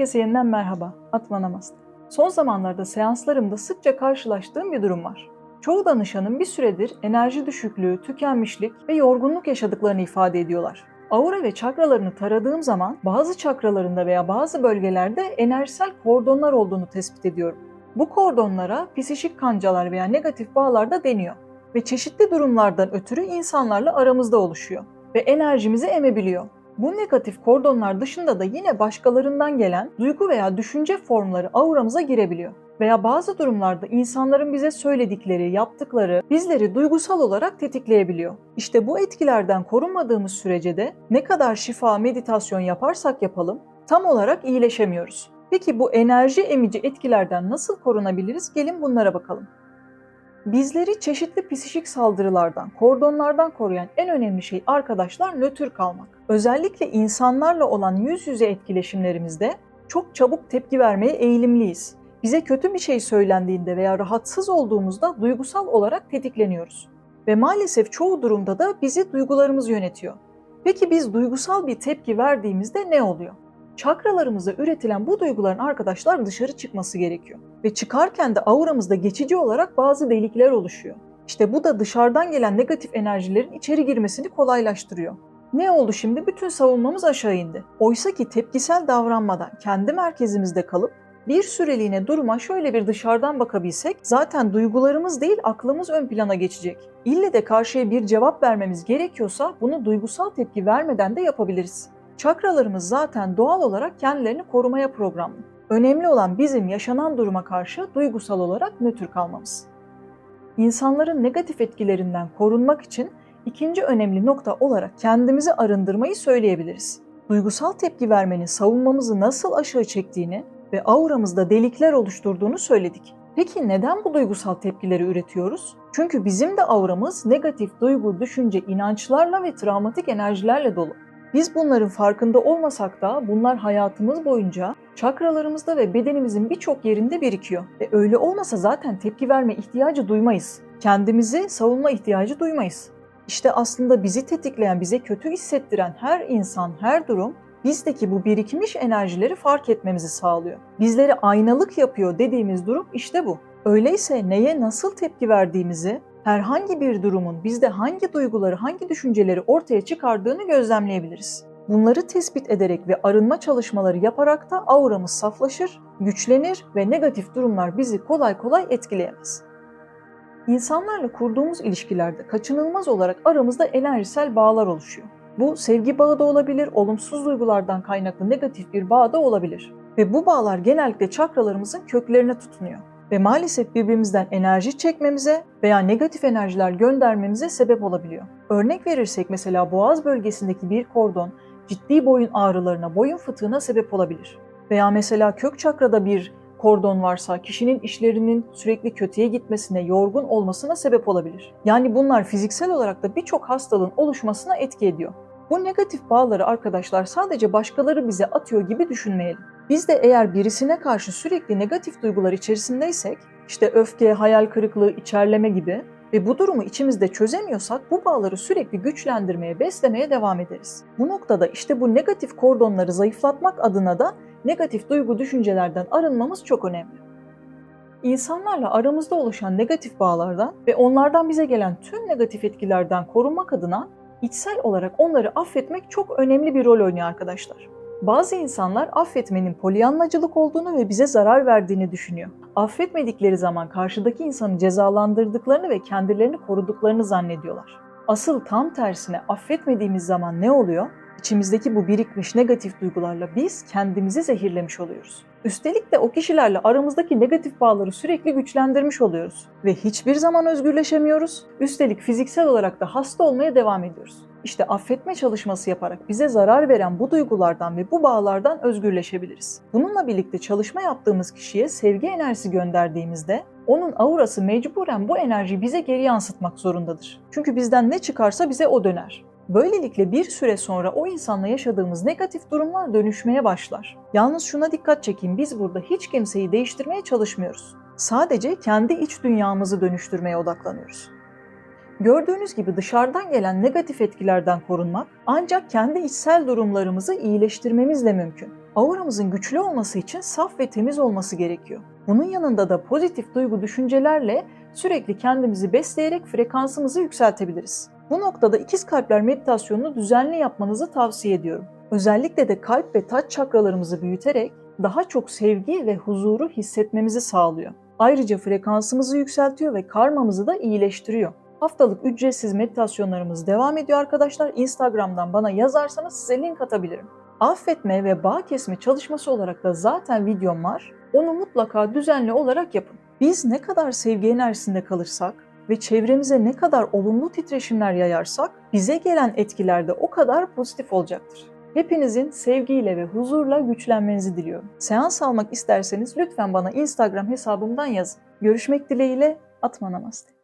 Herkese yeniden merhaba, Atma Namaste. Son zamanlarda seanslarımda sıkça karşılaştığım bir durum var. Çoğu danışanın bir süredir enerji düşüklüğü, tükenmişlik ve yorgunluk yaşadıklarını ifade ediyorlar. Aura ve çakralarını taradığım zaman bazı çakralarında veya bazı bölgelerde enerjisel kordonlar olduğunu tespit ediyorum. Bu kordonlara psişik kancalar veya negatif bağlar da deniyor ve çeşitli durumlardan ötürü insanlarla aramızda oluşuyor ve enerjimizi emebiliyor. Bu negatif kordonlar dışında da yine başkalarından gelen duygu veya düşünce formları auramıza girebiliyor. Veya bazı durumlarda insanların bize söyledikleri, yaptıkları bizleri duygusal olarak tetikleyebiliyor. İşte bu etkilerden korunmadığımız sürece de ne kadar şifa meditasyon yaparsak yapalım tam olarak iyileşemiyoruz. Peki bu enerji emici etkilerden nasıl korunabiliriz? Gelin bunlara bakalım. Bizleri çeşitli psikik saldırılardan, kordonlardan koruyan en önemli şey arkadaşlar nötr kalmak. Özellikle insanlarla olan yüz yüze etkileşimlerimizde çok çabuk tepki vermeye eğilimliyiz. Bize kötü bir şey söylendiğinde veya rahatsız olduğumuzda duygusal olarak tetikleniyoruz. Ve maalesef çoğu durumda da bizi duygularımız yönetiyor. Peki biz duygusal bir tepki verdiğimizde ne oluyor? Çakralarımızda üretilen bu duyguların arkadaşlar dışarı çıkması gerekiyor. Ve çıkarken de auramızda geçici olarak bazı delikler oluşuyor. İşte bu da dışarıdan gelen negatif enerjilerin içeri girmesini kolaylaştırıyor. Ne oldu şimdi? Bütün savunmamız aşağı indi. Oysa ki tepkisel davranmadan kendi merkezimizde kalıp bir süreliğine duruma şöyle bir dışarıdan bakabilsek zaten duygularımız değil aklımız ön plana geçecek. İlle de karşıya bir cevap vermemiz gerekiyorsa bunu duygusal tepki vermeden de yapabiliriz. Çakralarımız zaten doğal olarak kendilerini korumaya programlı. Önemli olan bizim yaşanan duruma karşı duygusal olarak nötr kalmamız. İnsanların negatif etkilerinden korunmak için ikinci önemli nokta olarak kendimizi arındırmayı söyleyebiliriz. Duygusal tepki vermenin savunmamızı nasıl aşağı çektiğini ve auramızda delikler oluşturduğunu söyledik. Peki neden bu duygusal tepkileri üretiyoruz? Çünkü bizim de auramız negatif duygu, düşünce, inançlarla ve travmatik enerjilerle dolu. Biz bunların farkında olmasak da bunlar hayatımız boyunca çakralarımızda ve bedenimizin birçok yerinde birikiyor. Ve öyle olmasa zaten tepki verme ihtiyacı duymayız. Kendimizi savunma ihtiyacı duymayız. İşte aslında bizi tetikleyen, bize kötü hissettiren her insan, her durum bizdeki bu birikmiş enerjileri fark etmemizi sağlıyor. Bizleri aynalık yapıyor dediğimiz durum işte bu. Öyleyse neye nasıl tepki verdiğimizi, herhangi bir durumun bizde hangi duyguları, hangi düşünceleri ortaya çıkardığını gözlemleyebiliriz. Bunları tespit ederek ve arınma çalışmaları yaparak da auramız saflaşır, güçlenir ve negatif durumlar bizi kolay kolay etkileyemez. İnsanlarla kurduğumuz ilişkilerde kaçınılmaz olarak aramızda enerjisel bağlar oluşuyor. Bu sevgi bağı da olabilir, olumsuz duygulardan kaynaklı negatif bir bağ da olabilir. Ve bu bağlar genellikle çakralarımızın köklerine tutunuyor. Ve maalesef birbirimizden enerji çekmemize veya negatif enerjiler göndermemize sebep olabiliyor. Örnek verirsek mesela boğaz bölgesindeki bir kordon ciddi boyun ağrılarına, boyun fıtığına sebep olabilir. Veya mesela kök çakrada bir kordon varsa kişinin işlerinin sürekli kötüye gitmesine, yorgun olmasına sebep olabilir. Yani bunlar fiziksel olarak da birçok hastalığın oluşmasına etki ediyor. Bu negatif bağları arkadaşlar sadece başkaları bize atıyor gibi düşünmeyelim. Biz de eğer birisine karşı sürekli negatif duygular içerisindeysek, işte öfke, hayal kırıklığı, içerleme gibi ve bu durumu içimizde çözemiyorsak bu bağları sürekli güçlendirmeye, beslemeye devam ederiz. Bu noktada işte bu negatif kordonları zayıflatmak adına da negatif duygu düşüncelerden arınmamız çok önemli. İnsanlarla aramızda oluşan negatif bağlardan ve onlardan bize gelen tüm negatif etkilerden korunmak adına içsel olarak onları affetmek çok önemli bir rol oynuyor arkadaşlar. Bazı insanlar affetmenin polyanlacılık olduğunu ve bize zarar verdiğini düşünüyor. Affetmedikleri zaman karşıdaki insanı cezalandırdıklarını ve kendilerini koruduklarını zannediyorlar. Asıl tam tersine affetmediğimiz zaman ne oluyor? İçimizdeki bu birikmiş negatif duygularla biz kendimizi zehirlemiş oluyoruz. Üstelik de o kişilerle aramızdaki negatif bağları sürekli güçlendirmiş oluyoruz ve hiçbir zaman özgürleşemiyoruz. Üstelik fiziksel olarak da hasta olmaya devam ediyoruz. İşte affetme çalışması yaparak bize zarar veren bu duygulardan ve bu bağlardan özgürleşebiliriz. Bununla birlikte çalışma yaptığımız kişiye sevgi enerjisi gönderdiğimizde onun aurası mecburen bu enerjiyi bize geri yansıtmak zorundadır. Çünkü bizden ne çıkarsa bize o döner. Böylelikle bir süre sonra o insanla yaşadığımız negatif durumlar dönüşmeye başlar. Yalnız şuna dikkat çekeyim biz burada hiç kimseyi değiştirmeye çalışmıyoruz. Sadece kendi iç dünyamızı dönüştürmeye odaklanıyoruz. Gördüğünüz gibi dışarıdan gelen negatif etkilerden korunmak ancak kendi içsel durumlarımızı iyileştirmemizle mümkün. Auramızın güçlü olması için saf ve temiz olması gerekiyor. Bunun yanında da pozitif duygu düşüncelerle sürekli kendimizi besleyerek frekansımızı yükseltebiliriz. Bu noktada ikiz kalpler meditasyonunu düzenli yapmanızı tavsiye ediyorum. Özellikle de kalp ve taç çakralarımızı büyüterek daha çok sevgi ve huzuru hissetmemizi sağlıyor. Ayrıca frekansımızı yükseltiyor ve karmamızı da iyileştiriyor. Haftalık ücretsiz meditasyonlarımız devam ediyor arkadaşlar. Instagram'dan bana yazarsanız size link atabilirim. Affetme ve bağ kesme çalışması olarak da zaten videom var. Onu mutlaka düzenli olarak yapın. Biz ne kadar sevgi enerjisinde kalırsak ve çevremize ne kadar olumlu titreşimler yayarsak bize gelen etkiler de o kadar pozitif olacaktır. Hepinizin sevgiyle ve huzurla güçlenmenizi diliyorum. Seans almak isterseniz lütfen bana Instagram hesabımdan yazın. Görüşmek dileğiyle Atma Namaste.